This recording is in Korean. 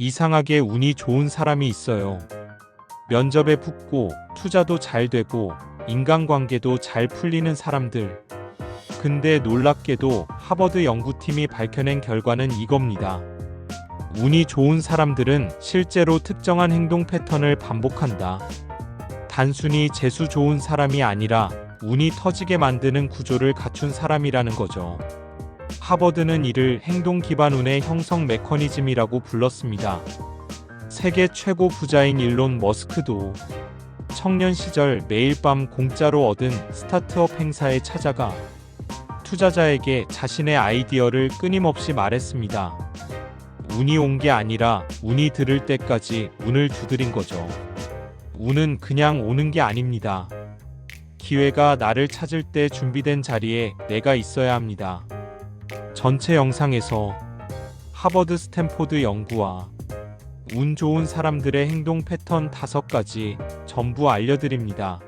이상하게 운이 좋은 사람이 있어요. 면접에 붙고 투자도 잘 되고 인간관계도 잘 풀리는 사람들. 근데 놀랍게도 하버드 연구팀이 밝혀낸 결과는 이겁니다. 운이 좋은 사람들은 실제로 특정한 행동 패턴을 반복한다. 단순히 재수 좋은 사람이 아니라 운이 터지게 만드는 구조를 갖춘 사람이라는 거죠. 하버드는 이를 행동 기반 운의 형성 메커니즘이라고 불렀습니다. 세계 최고 부자인 일론 머스크도 청년 시절 매일 밤 공짜로 얻은 스타트업 행사에 찾아가 투자자에게 자신의 아이디어를 끊임없이 말했습니다. 운이 온 게 아니라 운이 들을 때까지 운을 두드린 거죠. 운은 그냥 오는 게 아닙니다. 기회가 나를 찾을 때 준비된 자리에 내가 있어야 합니다. 전체 영상에서 하버드 스탠포드 연구와 운 좋은 사람들의 행동 패턴 다섯 가지 전부 알려드립니다.